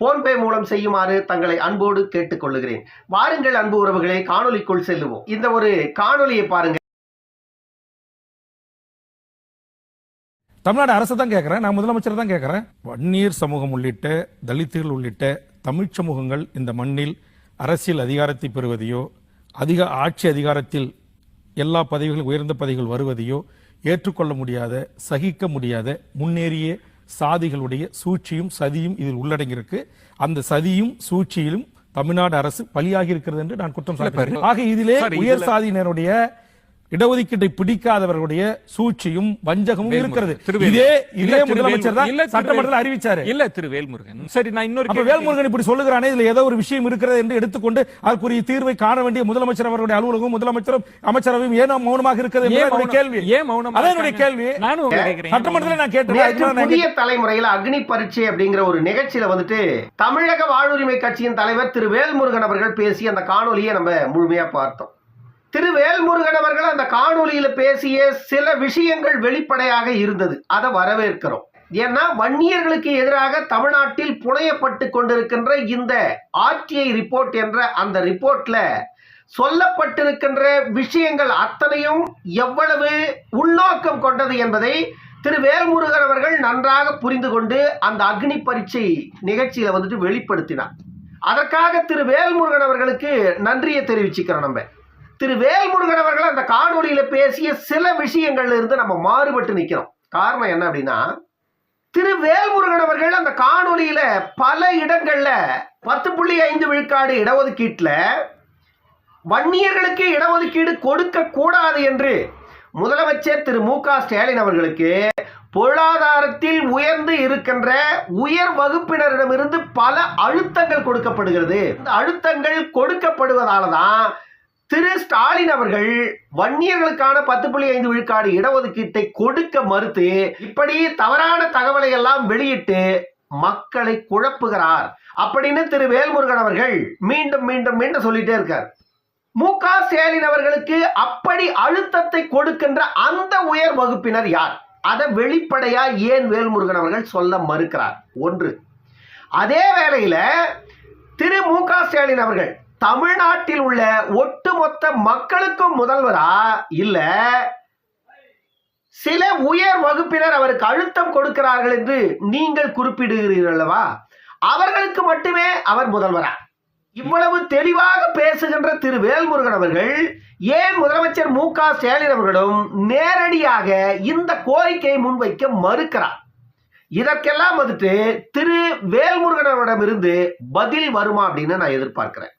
PhonePe மூலம் செய்யுமாறு தங்களை அன்போடு கேட்டுக்கொள்ளுகிறேன். வாருங்கள் அன்பு உறவுகளை காணொளிக்குள் செல்லுவோம். இந்த ஒரு காணொலியை பாருங்க தமிழ்நாடு அரசு தான் கேட்குறேன் நான் முதலமைச்சர் தான் கேட்குறேன். வன்னியர் சமூகம் உள்ளிட்ட தலித்துகள் உள்ளிட்ட தமிழ் சமூகங்கள் இந்த மண்ணில் அரசியல் அதிகாரத்தை பெறுவதையோ அதிக ஆட்சி அதிகாரத்தில் எல்லா பதவிகளும் உயர்ந்த பதவிகள் வருவதையோ ஏற்றுக்கொள்ள முடியாத சகிக்க முடியாத முன்னேறிய சாதிகளுடைய சூழ்ச்சியும் சதியும் இதில் உள்ளடங்கியிருக்கு. அந்த சதியும் சூழ்ச்சியிலும் தமிழ்நாடு அரசு பலியாகி இருக்கிறது என்று நான் குற்றம் சாட்டுகிறேன். ஆக இதிலே உயர் சாதியினருடைய இடஒதுக்கீட்டை பிடிக்காதவர்களுடைய சூழ்ச்சியும் வஞ்சகமும் இருக்கிறது. இதே இதே முதலமைச்சர் தான் சட்டமன்றத்தில் அறிவிச்சாரு. இல்ல திரு வேல்முருகன். சரி நான் இன்னொரு வேல்முருகன் இப்படி சொல்லுகிறானே இதுல ஏதோ ஒரு விஷயம் இருக்கிறது என்று எடுத்துக்கொண்டு அதற்குரிய தீர்வை காண வேண்டிய முதலமைச்சர் அவருடைய அலுவலகம் முதலமைச்சரும் அமைச்சரவையும் ஏன் மௌனமாக இருக்கிறது என்னுடைய? கேள்வி. ஏன் மௌனமா அதான் என்னுடைய? கேள்வி. நானும். சட்டமன்றத்தில் நான் கேட்டேன். புதிய தலைமுறையில் அக்னி பரீட்சை அப்படிங்கிற ஒரு நிகழ்ச்சியில வந்துட்டு தமிழக வாழ்வுரிமை கட்சியின் தலைவர் திரு வேல்முருகன் அவர்கள் பேசி அந்த காணொலியை நம்ம முழுமையா பார்த்தோம். திரு வேல்முருகன் அவர்கள் அந்த காணொலியில பேசிய சில விஷயங்கள் வெளிப்படையாக இருந்தது. அதை வரவேற்கிறோம். ஏன்னா வன்னியர்களுக்கு எதிராக தமிழ்நாட்டில் புனையப்பட்டு கொண்டிருக்கின்ற இந்த ஆர்டிஐ ரிப்போர்ட் என்ற அந்த ரிப்போர்ட்ல சொல்லப்பட்டிருக்கின்ற விஷயங்கள் அத்தனையும் எவ்வளவு உள்நோக்கம் கொண்டது என்பதை திரு வேல்முருகன் அவர்கள் நன்றாக புரிந்து கொண்டு அந்த அக்னி பரீட்சை நிகழ்ச்சியில வந்துட்டு வெளிப்படுத்தினார். அதற்காக திரு வேல்முருகன் அவர்களுக்கு நன்றியை தெரிவிச்சுக்கிறோம் நம்ம. திரு வேல்முருகன் அவர்கள் அந்த காணொலியில பேசிய சில விஷயங்கள்ல இருந்து நம்ம மாறுபட்டு நிக்கிறோம். காரணம் என்ன அப்படின்னா திரு வேல்முருகன் அவர்கள் அந்த காணொலியில பல இடங்கள்ல பத்து புள்ளி ஐந்து விழுக்காடு இடஒதுக்கீட்டுல வன்னியர்களுக்கு இடஒதுக்கீடு கொடுக்க கூடாது என்று முதலமைச்சர் திரு மு க ஸ்டாலின் அவர்களுக்கு பொருளாதாரத்தில் உயர்ந்து இருக்கின்ற உயர் வகுப்பினரிடமிருந்து பல அழுத்தங்கள் கொடுக்கப்படுகிறது. இந்த அழுத்தங்கள் கொடுக்கப்படுவதால தான் திரு ஸ்டாலின் அவர்கள் வன்னியர்களுக்கான பத்து புள்ளி ஐந்து விழுக்காடு இடஒதுக்கீட்டை கொடுக்க மறுத்து இப்படி தவறான தகவலை எல்லாம் வெளியிட்டு மக்களை குழப்புகிறார் அப்படின்னு திரு வேல்முருகன் அவர்கள் மீண்டும் மீண்டும் மீண்டும் சொல்லிட்டே இருக்கார். மு க ஸ்டாலின் அவர்களுக்கு அப்படி அழுத்தத்தை கொடுக்கின்ற அந்த உயர் வகுப்பினர் யார்? அதை வெளிப்படையா ஏன் வேல்முருகன் அவர்கள் சொல்ல மறுக்கிறார்? ஒன்று. அதே வேளையில திரு மு க ஸ்டாலின் அவர்கள் தமிழ்நாட்டில் உள்ள ஒட்டுமொத்த மக்களுக்கும் முதல்வரா? இல்ல. சில உயர் வகுப்பினர் அவருக்கு அழுத்தம் கொடுக்கிறார்கள் என்று நீங்கள் குறிப்பிடுகிறீர்கள் அல்லவா? அவர்களுக்கு மட்டுமே அவர் முதல்வரா? இவ்வளவு தெளிவாக பேசுகின்ற திரு வேல்முருகன் அவர்கள் ஏன் முதலமைச்சர் மு க ஸ்டாலின் அவர்களும் நேரடியாக இந்த கோரிக்கையை முன்வைக்க மறுக்கிறார்? இதற்கெல்லாம் வந்துட்டு திரு வேல்முருகன் அவரிடமிருந்து பதில் வருமா அப்படின்னு நான் எதிர்பார்க்கிறேன்.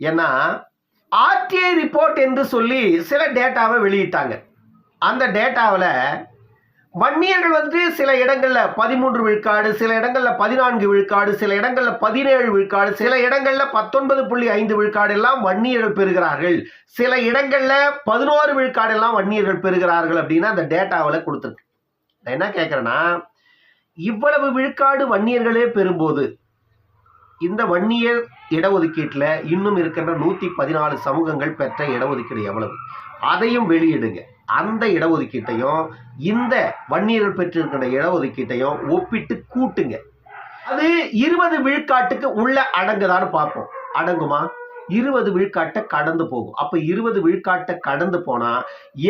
ஏன்னா ஆர்டிஐ ரிப்போர்ட் என்று சொல்லி சில டேட்டாவை வெளியிட்டாங்க. அந்த டேட்டாவில் வன்னியர்கள் வந்து சில இடங்களில் பதிமூன்று விழுக்காடு சில இடங்களில் பதினான்கு விழுக்காடு சில இடங்களில் பதினேழு விழுக்காடு சில இடங்களில் பத்தொன்பது புள்ளி ஐந்து விழுக்காடு எல்லாம் வன்னியர்கள் பெறுகிறார்கள். சில இடங்களில் பதினோரு விழுக்காடு எல்லாம் வன்னியர்கள் பெறுகிறார்கள் அப்படின்னு அந்த டேட்டாவில் கொடுத்துருக்கு. நான் என்ன கேட்குறேன்னா இவ்வளவு விழுக்காடு வன்னியர்களே பெறும்போது இந்த வன்னியர் இடஒதுக்கீட்டில் இன்னும் இருக்கின்ற நூற்றி பதினாலு சமூகங்கள் பெற்ற இடஒதுக்கீடு எவ்வளவு? அதையும் வெளியிடுங்க. அந்த இடஒதுக்கீட்டையும் இந்த வன்னியர்கள் பெற்றிருக்கின்ற இடஒதுக்கீட்டையும் ஒப்பிட்டு கூட்டுங்க. அது இருபது விழுக்காட்டுக்கு உள்ள அடங்குதான்னு பார்ப்போம். அடங்குமா? இருபது விழுக்காட்டை கடந்து போகும். அப்போ இருபது விழுக்காட்டை கடந்து போனால்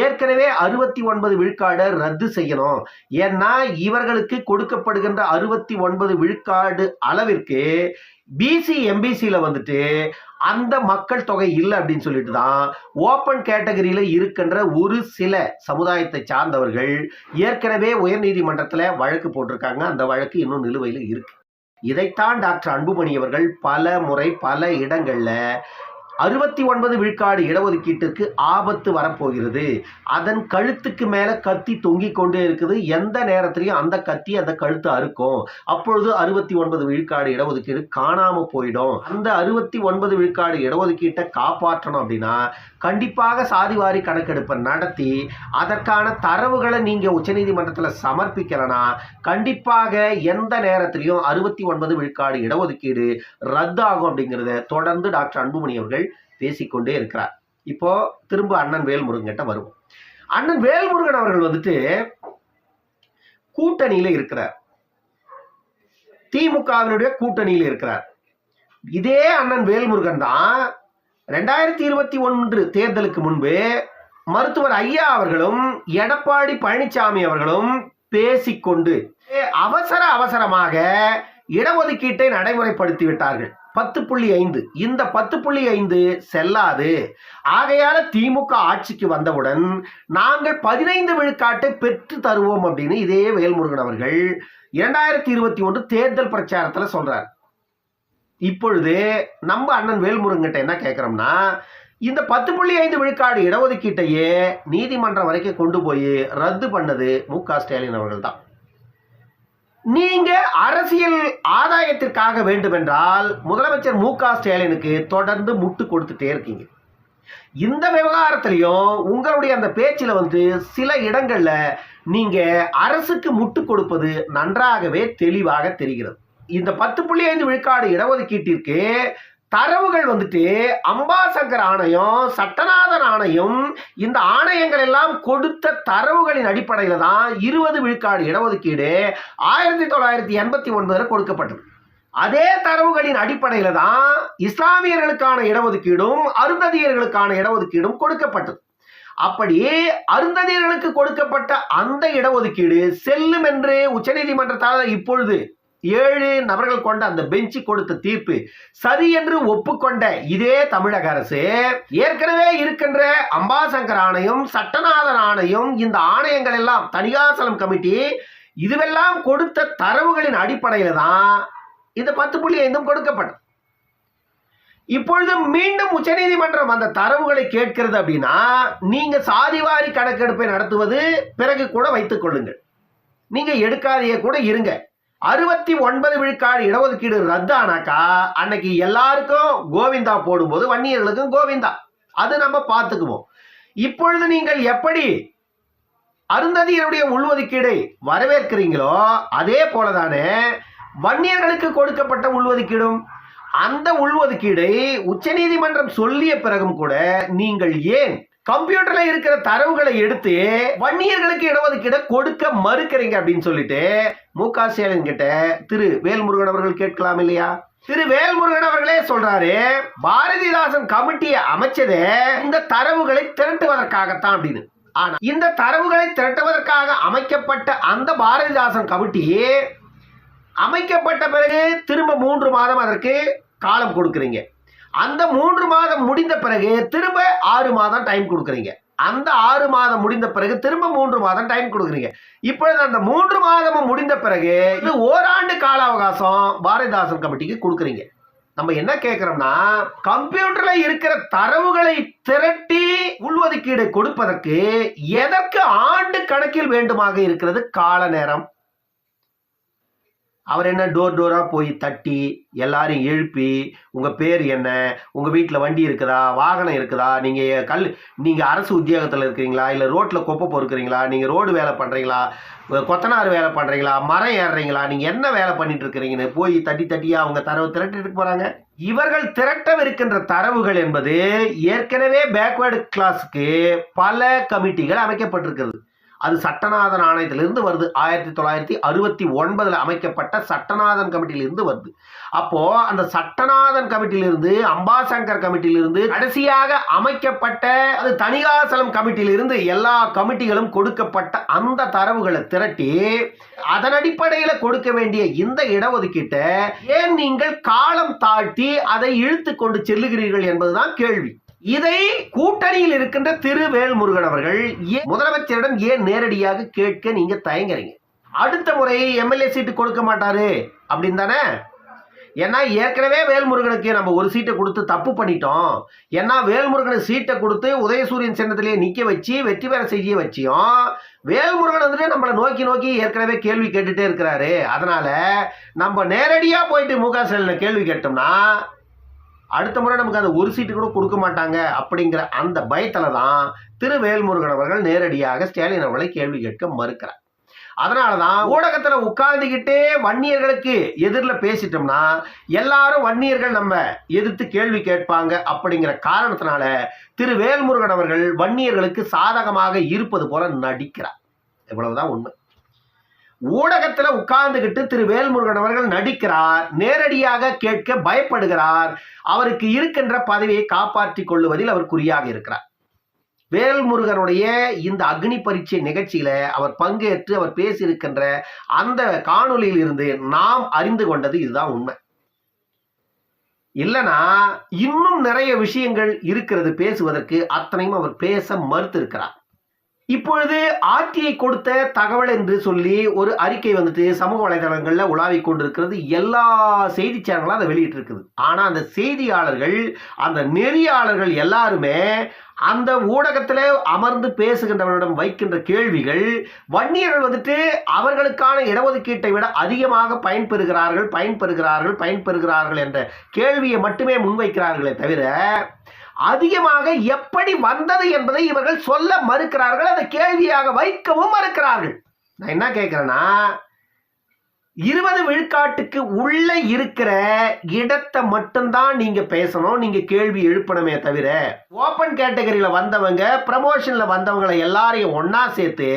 ஏற்கனவே அறுபத்தி ஒன்பது விழுக்காடை ரத்து செய்யணும். ஏன்னா இவர்களுக்கு கொடுக்கப்படுகின்ற அறுபத்தி ஒன்பது விழுக்காடு அளவிற்கு பிசி எம்பிசியில் வந்துட்டு அந்த மக்கள் தொகை இல்லை அப்படின்னு சொல்லிட்டு தான் ஓப்பன் கேட்டகரியில் இருக்கின்ற ஒரு சில சமுதாயத்தை சார்ந்தவர்கள் ஏற்கனவே உயர்நீதிமன்றத்தில் வழக்கு போட்டிருக்காங்க. அந்த வழக்கு இன்னும் நிலுவையில் இருக்கு. இதைத்தான் டாக்டர் அன்புமணி அவர்கள் பல முறை பல இடங்கள்ல அறுபத்தி ஒன்பது விழுக்காடு இடஒதுக்கீட்டிற்கு ஆபத்து வரப்போகிறது. அதன் கழுத்துக்கு மேலே கத்தி தொங்கிக் கொண்டே இருக்குது. எந்த நேரத்திலையும் அந்த கத்தி அந்த கழுத்து அறுக்கும். அப்பொழுது அறுபத்தி ஒன்பது விழுக்காடு இடஒதுக்கீடு காணாமல் போயிடும். அந்த அறுபத்தி ஒன்பது விழுக்காடு இடஒதுக்கீட்டை காப்பாற்றணும் அப்படின்னா கண்டிப்பாக சாதிவாரி கணக்கெடுப்பை நடத்தி அதற்கான தரவுகளை நீங்கள் உச்சநீதிமன்றத்தில் சமர்ப்பிக்கலைன்னா கண்டிப்பாக எந்த நேரத்திலையும் அறுபத்தி ஒன்பது விழுக்காடு இடஒதுக்கீடு ரத்தாகும் அப்படிங்கிறத தொடர்ந்து டாக்டர் அன்புமணி அவர்கள் பேசிக்கொண்டே இருக்கிறார். இப்போ திரும்ப அண்ணன் வேல்முருகன்கிட்ட வருவோம். அண்ணன் வேல்முருகன் அவர்கள் வந்துட்டு கூட்டணியில இருக்கிறார். திமுகவினுடைய கூட்டணியில் இருக்கிறார். இதே அண்ணன் வேல்முருகன் தான் ரெண்டாயிரத்தி இருபத்தி ஒன்று தேர்தலுக்கு முன்பு மருத்துவர் ஐயா அவர்களும் எடப்பாடி பழனிசாமி அவர்களும் பேசிக்கொண்டு அவசர அவசரமாக இடஒதுக்கீட்டை நடைமுறைப்படுத்தி விட்டார்கள். பத்து புள்ளி ஐந்து. இந்த பத்து புள்ளி ஐந்து செல்லாது. ஆகையால திமுக ஆட்சிக்கு வந்தவுடன் நாங்கள் பதினைந்து விழுக்காட்டை பெற்று தருவோம் அப்படின்னு இதே வேல்முருகன் அவர்கள் இரண்டாயிரத்தி இருபத்தி ஒன்று தேர்தல் பிரச்சாரத்தில் சொல்றார். இப்பொழுது நம்ம அண்ணன் வேல்முருகன்கிட்ட என்ன கேட்குறோம்னா இந்த பத்து புள்ளி ஐந்து விழுக்காடு இடஒதுக்கீட்டையே நீதிமன்றம் வரைக்கும் கொண்டு போய் ரத்து பண்ணது மு க ஸ்டாலின் அவர்கள் தான் நீங்க அரசியல் ஆதாயத்திற்காக வேண்டுமென்றால் முதலமைச்சர் மு க ஸ்டாலினுக்கு தொடர்ந்து முட்டு கொடுத்துட்டே இருக்கீங்க. இந்த விவகாரத்திலையும் உங்களுடைய அந்த பேச்சில் வந்து சில இடங்கள்ல நீங்க அரசுக்கு முட்டு கொடுப்பது நன்றாகவே தெளிவாக தெரிகிறது. இந்த பத்து புள்ளி ஐந்து விழுக்காடு இடஒதுக்கீட்டிற்கு தரவுகள் வந்துட்டு அம்பாசங்கர் ஆணையம் சட்டநாதன் ஆணையம் இந்த ஆணையங்கள் எல்லாம் கொடுத்த தரவுகளின் அடிப்படையில் தான் இருபது விழுக்காடு இடஒதுக்கீடு ஆயிரத்தி தொள்ளாயிரத்தி எண்பத்தி ஒன்பதில் கொடுக்கப்பட்டது. அதே தரவுகளின் அடிப்படையில் தான் இஸ்லாமியர்களுக்கான இடஒதுக்கீடும் அருந்ததியர்களுக்கான இடஒதுக்கீடும் கொடுக்கப்பட்டது. அப்படி அருந்ததியர்களுக்கு கொடுக்கப்பட்ட அந்த இடஒதுக்கீடு செல்லும் என்று உச்சநீதிமன்றத்தால் இப்பொழுது ஏழு நபர்கள் கொண்ட அந்த பெஞ்சு கொடுத்த தீர்ப்பு சரி என்று ஒப்புக்கொண்ட இதே தமிழக அரசு ஏற்கனவே இருக்கின்ற அம்பாசங்கர் ஆணையம் சட்டநாதன் ஆணையம் இந்த ஆணையங்கள் எல்லாம் தனிகாசலம் கமிட்டி இதுவெல்லாம் கொடுத்த தரவுகளின் அடிப்படையில் தான் இந்த பத்து புள்ளி ஐந்தும் கொடுக்கப்பட்டது. இப்பொழுது மீண்டும் உச்சநீதிமன்றம் அந்த தரவுகளை கேட்கிறது அப்படின்னா நீங்க சாதிவாரி கணக்கெடுப்பை நடத்துவது பிறகு கூட வைத்துக் கொள்ளுங்கள். நீங்க எடுக்காதையே கூட இருங்க. அறுபத்தி ஒன்பது விழுக்காடு இடஒதுக்கீடு ரத்தானாக்கா அன்னைக்கு எல்லாருக்கும் கோவிந்தா போடும்போது வன்னியர்களுக்கும் கோவிந்தா. அது நம்ம பார்த்துக்குவோம். இப்பொழுது நீங்கள் எப்படி அருந்ததியருடைய உள்ஒதுக்கீடை வரவேற்கிறீங்களோ அதே போலதானே வன்னியர்களுக்கு கொடுக்கப்பட்ட உள்ஒதுக்கீடும். அந்த உள்ஒதுக்கீடை உச்சநீதிமன்றம் சொல்லிய பிறகும் கூட நீங்கள் ஏன் கம்ப்யூட்டர்ல இருக்கிற தரவுகளை எடுத்து வன்னியர்களுக்கு இடஒதுக்கீடை கொடுக்க மறுக்கிறீங்க அப்படின்னு சொல்லிட்டு மு க ஸ்டாலின் கிட்ட திரு வேல்முருகன் அவர்கள் கேட்கலாம் இல்லையா? திரு வேல்முருகன் அவர்களே சொல்றாரு பாரதிதாசன் கமிட்டியை அமைச்சதே இந்த தரவுகளை திரட்டுவதற்காகத்தான் அப்படின்னு. ஆனா இந்த தரவுகளை திரட்டுவதற்காக அமைக்கப்பட்ட அந்த பாரதிதாசன் கமிட்டி அமைக்கப்பட்ட பிறகு திரும்ப மூன்று மாதம் அதற்கு காலம் கொடுக்குறீங்க. அந்த மூன்று மாதம் முடிந்த பிறகு திரும்ப ஆறு மாதம் டைம் கொடுக்குறீங்க. அந்த ஆறு மாதம் முடிந்த பிறகு திரும்ப மூன்று மாதம் டைம் கொடுக்குறீங்க. இப்பொழுது அந்த மூன்று மாதமும் முடிந்த பிறகு இது ஓராண்டு கால அவகாசம் பாரதிதாசன் கமிட்டிக்கு கொடுக்குறீங்க. நம்ம என்ன கேட்குறோம்னா கம்ப்யூட்டர்ல இருக்கிற தரவுகளை திரட்டி உள்ஒதுக்கீடு கொடுப்பதற்கு எதற்கு ஆண்டு கணக்கில் வேண்டுமாக இருக்கிறது? கால நேரம். அவர் என்ன டோர் டோராக போய் தட்டி எல்லாரையும் எழுப்பி உங்கள் பேர் என்ன? உங்கள் வீட்டில் வண்டி இருக்குதா? வாகனம் இருக்குதா? நீங்கள் கல் நீங்கள் அரசு உத்தியோகத்தில் இருக்கிறீங்களா? இல்லை ரோட்டில் குப்பை பொறுக்கிறீங்களா? நீங்கள் ரோடு வேலை பண்ணுறீங்களா கொத்தனார் வேலை பண்ணுறீங்களா மரம் ஏறுறீங்களா? நீங்கள் என்ன வேலை பண்ணிட்டு இருக்கிறீங்கன்னு போய் தட்டி தட்டியாக அவங்க தரவு திரட்டிட்டு போகிறாங்க இவர்கள் திரட்டவிருக்கின்ற தரவுகள் என்பது ஏற்கனவே பேக்வேர்டு கிளாஸுக்கு பல கமிட்டிகள் அமைக்கப்பட்டிருக்கிறது. அது சட்டநாதன் ஆணையத்திலிருந்து வருது. ஆயிரத்தி தொள்ளாயிரத்தி அறுபத்தி ஒன்பதில் அமைக்கப்பட்ட சட்டநாதன் கமிட்டியிலிருந்து வருது. அப்போ அந்த சட்டநாதன் கமிட்டியிலிருந்து அம்பாசங்கர் கமிட்டியிலிருந்து கடைசியாக அமைக்கப்பட்ட அது தணிகாசலம் கமிட்டியிலிருந்து எல்லா கமிட்டிகளும் கொடுக்கப்பட்ட அந்த தரவுகளை திரட்டி அதன் அடிப்படையில் கொடுக்க வேண்டிய இந்த இடஒதுக்கீட்டை ஏன் நீங்கள் காலம் தாழ்த்தி அதை இழுத்து கொண்டு செல்லுகிறீர்கள் என்பதுதான் கேள்வி. இதை கூட்டணியில் இருக்கின்ற திரு வேல்முருகன் அவர்கள் முதலமைச்சரிடம் ஏன் நேரடியாக கேட்க நீங்க தயங்குறீங்க? அடுத்த முறை எம்எல்ஏ சீட்டு கொடுக்க மாட்டாரு அப்படின்னு தானே? ஏன்னா ஏற்கனவே வேல்முருகனுக்கு நம்ம ஒரு சீட்டை கொடுத்து தப்பு பண்ணிட்டோம். ஏன்னா வேல்முருகனுக்கு சீட்டை கொடுத்து உதயசூரியன் சின்னத்திலேயே நிற்க வச்சு வெற்றி பெற செய்ய வச்சியும் வேல்முருகன் வந்துட்டு நம்மளை நோக்கி நோக்கி ஏற்கனவே கேள்வி கேட்டுட்டே இருக்கிறாரு. அதனால நம்ம நேரடியாக போயிட்டு மு க ஸ்டாலினை கேள்வி கேட்டோம்னா அடுத்த முறை நமக்கு அந்த ஒரு சீட்டு கூட கொடுக்க மாட்டாங்க அப்படிங்கிற அந்த பயத்தில் தான் திரு வேல்முருகன் அவர்கள் நேரடியாக ஸ்டாலின் அவர்களை கேள்வி கேட்க மறுக்கிறார். அதனாலதான் ஊடகத்தில் உட்கார்ந்துக்கிட்டே வன்னியர்களுக்கு எதிரில் பேசிட்டோம்னா எல்லாரும் வன்னியர்கள் நம்ம எதிர்த்து கேள்வி கேட்பாங்க அப்படிங்கிற காரணத்தினால திரு வேல்முருகன் அவர்கள் வன்னியர்களுக்கு சாதகமாக இருப்பது போல நடிக்கிறார். இவ்வளவுதான் உண்மை. ஊடகத்துல உட்கார்ந்துகிட்டு திரு வேல்முருகன் அவர்கள் நடிக்கிறார் நேரடியாக கேட்க பயப்படுகிறார் அவருக்கு இருக்கின்ற பதவியை காப்பாற்றிக் கொள்ளுவதில் அவர் குறியாக இருக்கிறார். வேல்முருகனுடைய இந்த அக்னி பரீட்சை நிகழ்ச்சியில அவர் பங்கேற்று அவர் பேசியிருக்கின்ற அந்த காணொலியில் இருந்து நாம் அறிந்து கொண்டது இதுதான் உண்மை. இல்லைனா இன்னும் நிறைய விஷயங்கள் இருக்கிறது பேசுவதற்கு அத்தனையும் அவர் பேச மறுத்திருக்கிறார். இப்பொழுது ஆர்டிஐ கொடுத்த தகவல் என்று சொல்லி ஒரு அறிக்கை வந்துட்டு சமூக வலைதளங்களில் உலாவிக் கொண்டிருக்கிறது. எல்லா செய்தி சேனலும் அதை வெளியிட்டிருக்குது. ஆனால் அந்த செய்தியாளர்கள் அந்த நெறியாளர்கள் எல்லாருமே அந்த ஊடகத்தில் அமர்ந்து பேசுகின்றவரிடம் வைக்கின்ற கேள்விகள் வன்னியர்கள் வந்துட்டு அவர்களுக்கான இடஒதுக்கீட்டை விட அதிகமாக பயன்பெறுகிறார்கள் பயன்பெறுகிறார்கள் பயன்பெறுகிறார்கள் என்ற கேள்வியை மட்டுமே முன்வைக்கிறார்களே தவிர அதிகமாக எப்படி வந்தது என்பதை இவர்கள் சொல்ல மறுக்கிறார்கள். அந்த கேள்வியாக வைக்கவும் மறுக்கிறார்கள். நான் என்ன கேட்கிறேன்னா இருபது விழுக்காட்டுக்கு உள்ள இருக்கிற இடத்தை மட்டும்தான் நீங்க பேசணும் நீங்க கேள்வி எழுப்பணுமே தவிர ஓப்பன் கேட்டகரியில வந்தவங்க ப்ரமோஷன்ல வந்தவங்களை எல்லாரையும் ஒன்னா சேர்த்து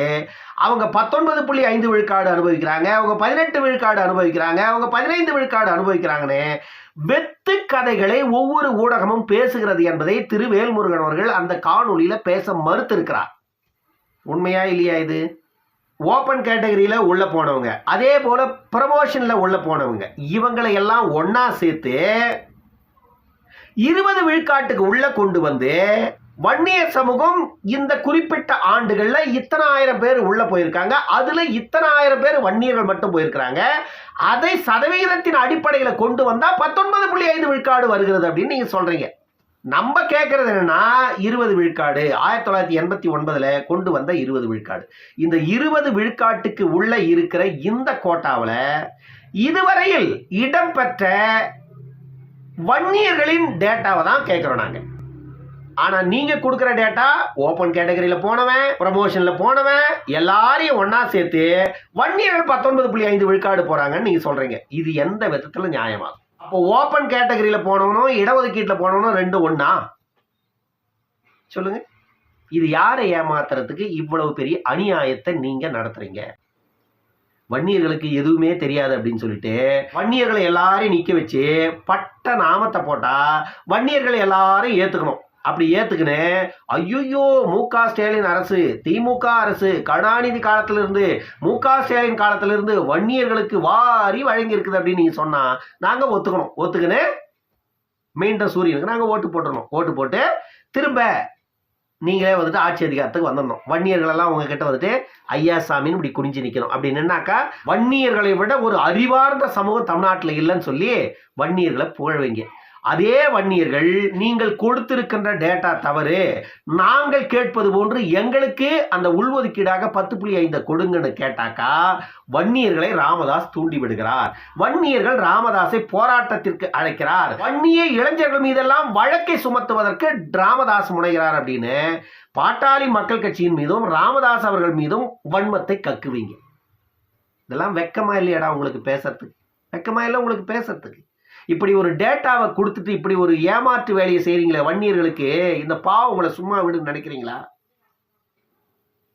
அவங்க பத்தொன்பது புள்ளி ஐந்து விழுக்காடு அனுபவிக்கிறாங்க அவங்க பதினெட்டு விழுக்காடு அனுபவிக்கிறாங்க அவங்க பதினைந்து விழுக்காடு அனுபவிக்கிறாங்கன்னு வெத்து கதைகளை ஒவ்வொரு ஊடகமும் பேசுகிறது என்பதை திரு வேல்முருகன் அவர்கள் அந்த காணொலியில பேச மறுத்திருக்கிறார். உண்மையா இல்லையா இது? ஓப்பன் கேட்டகரியில உள்ள போனவங்க. அதே போல ப்ரமோஷன்ல உள்ள போனவங்க. இவங்களை எல்லாம் ஒன்றா சேர்த்து இருபது விழுக்காட்டுக்கு உள்ள கொண்டு வந்து வன்னியர் சமூகம் இந்த குறிப்பிட்ட ஆண்டுகளில் இத்தனை ஆயிரம் பேர் உள்ளே போயிருக்காங்க. அதில் இத்தனை ஆயிரம் பேர் வன்னியர்கள் மட்டும் போயிருக்கிறாங்க. அதை சதவிகிதத்தின் அடிப்படையில் கொண்டு வந்தால் பத்தொன்பது புள்ளி ஐந்து விழுக்காடு வருகிறது அப்படின்னு நீங்கள் சொல்கிறீங்க நம்ம கேட்கறது என்னன்னா இருபது விழுக்காடு. ஆயிரத்தி தொள்ளாயிரத்தி எண்பத்தி ஒன்பதுல கொண்டு வந்த இருபது விழுக்காடு. இந்த இருபது விழுக்காட்டுக்கு உள்ள இருக்கிற இந்த கோட்டாவில் இதுவரையில் இடம்பெற்ற வன்னியர்களின் டேட்டாவை தான் கேட்குறோம் நாங்கள் ஆனா நீங்க கொடுக்குற டேட்டா ஓப்பன் கேட்டகரியில போனவன் ப்ரமோஷன்ல போனவன் எல்லாரையும் ஒன்றா சேர்த்து வன்னியர்கள் பத்தொன்பது புள்ளி ஐந்து விழுக்காடு போறாங்கன்னு நீங்க சொல்றீங்க. இது எந்த விதத்துல நியாயமாகும்? அப்போ ஓப்பன் கேட்டகரியில போனவனும் இடஒதுக்கீட்டுல போனவனும் ரெண்டு ஒன்றா சொல்லுங்க. இது யாரை ஏமாத்துறதுக்கு இவ்வளவு பெரிய அநியாயத்தை நீங்க நடத்துறீங்க? வன்னியர்களுக்கு எதுவுமே தெரியாது அப்படின்னு சொல்லிட்டு வன்னியர்களை எல்லாரையும் நிக்க வச்சு பட்ட நாமத்தை போட்டா வன்னியர்களை எல்லாரும் ஏத்துக்கணும். அப்படி ஏத்துக்கினு ஐயோ மு க ஸ்டாலின் அரசு திமுக அரசு கருணாநிதி காலத்திலிருந்து மு க ஸ்டாலின் காலத்திலிருந்து வன்னியர்களுக்கு வாரி வழங்கி இருக்குது அப்படின்னு நீங்க சொன்னா நாங்க ஒத்துக்கணும். ஒத்துக்கினேன் மீண்டும் சூரியனுக்கு நாங்க ஓட்டு போட்டுருணும் ஓட்டு போட்டு திரும்ப நீங்களே வந்துட்டு ஆட்சி அதிகாரத்துக்கு வந்துடணும். வன்னியர்கள் எல்லாம் உங்ககிட்ட வந்துட்டு ஐயா சாமின்னு இப்படி குனிஞ்சு நிற்கணும் அப்படின்னுனாக்கா வன்னியர்களை விட ஒரு அறிவார்ந்த சமூகம் தமிழ்நாட்டில் இல்லைன்னு சொல்லி வன்னியர்களை புகழ்வீங்க அதே வன்னியர்கள் நீங்கள் கொடுத்திருக்கின்ற டேட்டா தவறு நாங்கள் கேட்பது போன்று எங்களுக்கு அந்த உள்ஒதுக்கீடாக பத்து புள்ளி ஐந்து கொடுங்கன்னு கேட்டாக்கா வன்னியர்களை ராமதாஸ் தூண்டி விடுகிறார். வன்னியர்கள் ராமதாஸை போராட்டத்திற்கு அழைக்கிறார். வன்னிய இளைஞர்கள் மீதெல்லாம் வழக்கை சுமத்துவதற்கு ராமதாஸ் முனைகிறார் அப்படின்னு பாட்டாளி மக்கள் கட்சியின் மீதும் ராமதாஸ் அவர்கள் மீதும் வன்மத்தை கக்குவீங்க. இதெல்லாம் வெக்கமா இல்லையாடா உங்களுக்கு பேசுறதுக்கு? வெக்கமா இல்லை உங்களுக்கு பேசுறதுக்கு? இப்படி ஒரு டேட்டாவை கொடுத்துட்டு இப்படி ஒரு ஏமாற்று வேலையை செய்கிறீங்களே வன்னியர்களுக்கு இந்த பாவம் உங்களை சும்மா விடுன்னு நினைக்கிறீங்களா?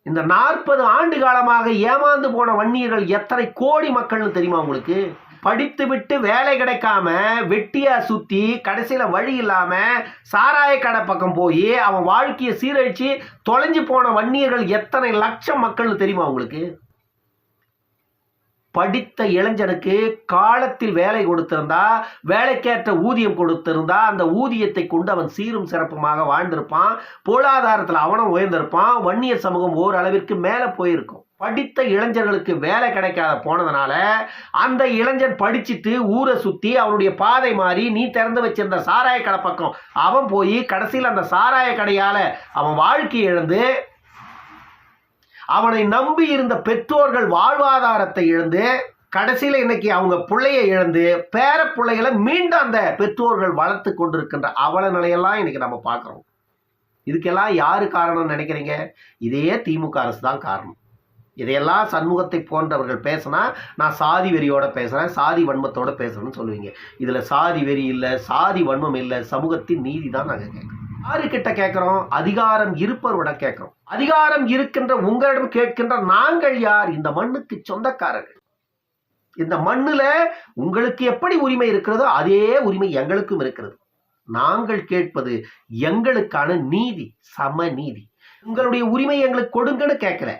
இந்த நாற்பது ஆண்டு காலமாக ஏமாந்து போன வன்னியர்கள் எத்தனை கோடி மக்கள்னு தெரியுமா உங்களுக்கு? படித்து விட்டு வேலை கிடைக்காம வெட்டியா சுத்தி கடைசியில வழி இல்லாம சாராய கடை பக்கம் போய் அவன் வாழ்க்கையை சீரழிச்சு தொலைஞ்சு போன வன்னியர்கள் எத்தனை லட்சம் மக்கள்னு தெரியுமா உங்களுக்கு? படித்த இளைஞனுக்கு காலத்தில் வேலை கொடுத்திருந்தா வேலைக்கேற்ற ஊதியம் கொடுத்திருந்தா அந்த ஊதியத்தை கொண்டு அவன் சீரும் சிறப்புமாக வாழ்ந்திருப்பான். பொருளாதாரத்தில் அவனும் உயர்ந்திருப்பான். வன்னியர் சமூகம் ஓரளவிற்கு மேலே போயிருக்கும். படித்த இளைஞர்களுக்கு வேலை கிடைக்காத போனதுனால அந்த இளைஞன் படிச்சுட்டு ஊரை சுற்றி அவனுடைய பாதை மாறி நீ திறந்து வச்சிருந்த சாராய கடை பக்கம். அவன் போய் கடைசியில் அந்த சாராய கடையால் அவன் வாழ்க்கை இழந்து அவனை நம்பி இருந்த பெற்றோர்கள் வாழ்வாதாரத்தை இழந்து கடைசியில் இன்னைக்கு அவங்க பிள்ளையை இழந்து பேர பிள்ளைகளை மீண்டும் அந்த பெற்றோர்கள் வளர்த்து கொண்டிருக்கின்ற அவல நிலையெல்லாம் இன்னைக்கு நம்ம பார்க்குறோம். இதுக்கெல்லாம் யாரு காரணம் நினைக்கிறீங்க? இதே திமுக அரசு தான் காரணம். இதையெல்லாம் சண்முகத்தை போன்றவர்கள் பேசினா நான் சாதி வெறியோட பேசுகிறேன் சாதி வன்மத்தோட பேசுகிறேன்னு சொல்லுவீங்க. இதில் சாதி வெறி இல்லை சாதி வன்மம் இல்லை சமூகத்தின் நீதி தான் நாங்கள் கேட்குறோம். யாருக்கிட்ட கேட்குறோம் அதிகாரம் இருப்பவரிடம் கேட்குறோம் அதிகாரம் இருக்கின்ற உங்களிடம் கேட்கின்ற நாங்கள் யார்? இந்த மண்ணுக்கு சொந்தக்காரர்கள். இந்த மண்ணுல உங்களுக்கு எப்படி உரிமை இருக்கிறதோ அதே உரிமை எங்களுக்கும் இருக்கிறது. நாங்கள் கேட்பது எங்களுக்கான நீதி சம நீதி. உங்களுடைய உரிமை எங்களுக்கு கொடுங்கன்னு கேட்கல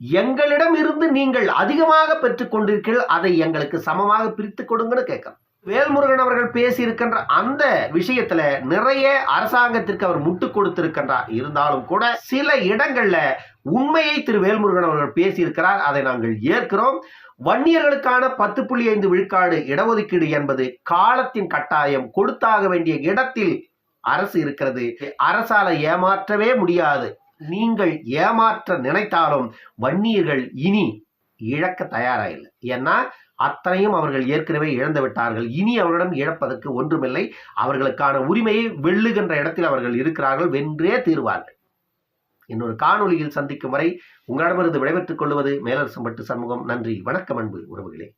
எங்களிடம் இருந்து நீங்கள் அதிகமாக பெற்றுக்கொண்டிருக்கிறீர்கள் அதை எங்களுக்கு சமமாக பிரித்து கொடுங்கன்னு கேட்கிறோம் வேல்முருகன் அவர்கள் பேசியிருக்கின்ற அந்த விஷயத்துல நிறைய அரசாங்கத்திற்கு அவர் முட்டு கொடுத்திருக்கின்றார். இருந்தாலும் கூட சில இடங்கள்ல உண்மையை திரு வேல்முருகன் அவர்கள் பேசியிருக்கிறார். அதை நாங்கள் ஏற்கிறோம். வன்னியர்களுக்கான பத்து புள்ளி ஐந்து விழுக்காடு இடஒதுக்கீடு என்பது காலத்தின் கட்டாயம் கொடுத்தாக வேண்டிய இடத்தில் அரசு இருக்கிறது. அரசால ஏமாற்றவே முடியாது. நீங்கள் ஏமாற்ற நினைத்தாலும் வன்னியர்கள் இனி இழக்க தயாராக இல்லை ஏன்னா அத்தனையும் அவர்கள் ஏற்கனவே இழந்து விட்டார்கள். இனி அவர்களிடம் இழப்பதற்கு ஒன்றுமில்லை. அவர்களுக்கான உரிமையை வெல்லுகின்ற இடத்தில் அவர்கள் இருக்கிறார்கள் வென்றே தீர்வார்கள். இன்னொரு காணொலியில் சந்திக்கும் வரை உங்களிடமிருந்து விடைபெற்றுக் கொள்வது மேலரசம்பட்டு சண்முகம். நன்றி. வணக்கம் அன்பு உறவுகளே.